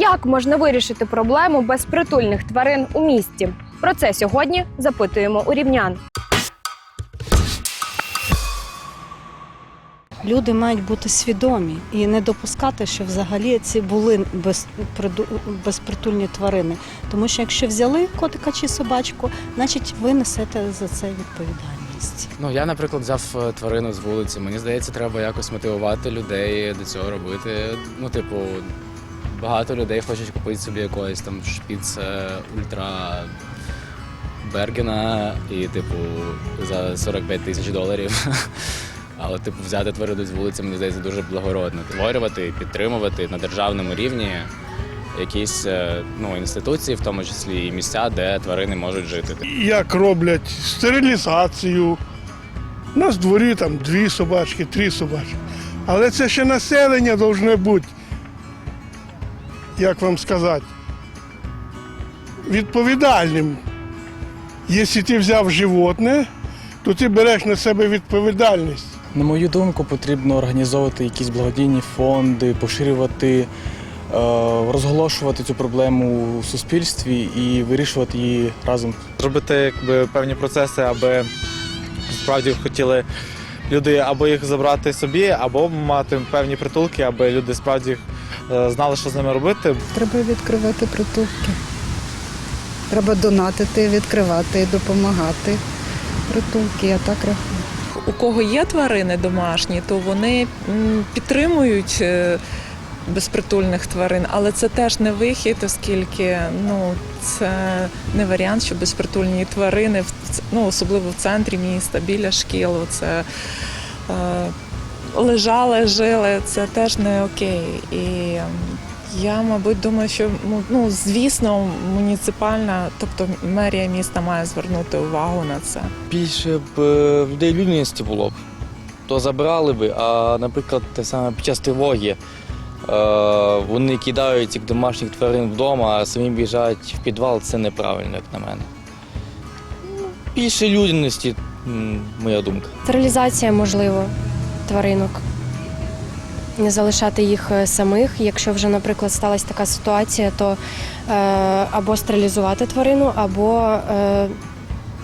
Як можна вирішити проблему безпритульних тварин у місті? Про це сьогодні запитуємо у рівнян. Люди мають бути свідомі і не допускати, що взагалі ці були безприду- безпритульні тварини. Тому що якщо взяли котика чи собачку, значить ви несете за це відповідальність. Ну я, наприклад, взяв е, тварину з вулиці. Мені здається, треба якось мотивувати людей до цього робити. Ну, типу, багато людей хочуть купити собі якогось там шпіц е, ультра Бергена і, типу, за 45 тисяч доларів. Але, типу, взяти тварину з вулиці, мені здається, дуже благородно. Створювати, підтримувати на державному рівні якісь е, ну, інституції, в тому числі і місця, де тварини можуть жити. як роблять стерилізацію. У нас в дворі там дві собачки, три собачки. Але це ще населення повинно бути, як вам сказати, відповідальним. Якщо ти взяв животне, то ти береш на себе відповідальність. На мою думку, потрібно організовувати якісь благодійні фонди, поширювати, е, розголошувати цю проблему у суспільстві і вирішувати її разом. зробити якби, певні процеси, аби справді хотіли люди або їх забрати собі, або мати певні притулки, аби люди справді знали, що з ними робити. Треба відкривати притулки. Треба донатити, відкривати, допомагати. Притулки, я так рахую. у кого є тварини домашні, то вони підтримують е, безпритульних тварин, але це теж не вихід, оскільки ну це не варіант, що безпритульні тварини ну, особливо в центрі міста, біля шкіл. Це е, лежали, жили, це теж не окей. І ем, я, мабуть, думаю, що ну, ну звісно, муніципальна, тобто мерія міста має звернути увагу на це. більше б е, людей людяності було б, то забрали би. А, наприклад, те саме під час тривоги е, вони кидають цих домашніх тварин вдома, а самі біжать в підвал, це неправильно, як на мене. Ну, Більше людяності, моя думка. Стерилізація, можливо, тваринок. Не залишати їх е, самих. Якщо вже, наприклад, сталася така ситуація, то е, або стерилізувати тварину, або е,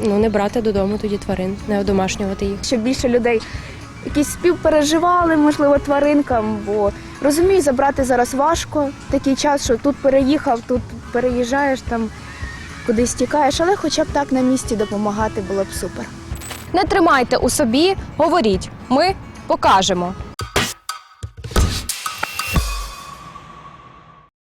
ну, не брати додому тоді тварин, не одомашнювати їх. Щоб більше людей якісь співпереживали, можливо, тваринкам, бо розумію, забрати зараз важко. Такий час, що тут переїхав, тут переїжджаєш, там кудись тікаєш, але хоча б так на місці допомагати було б супер. Не тримайте у собі, говоріть. Ми покажемо.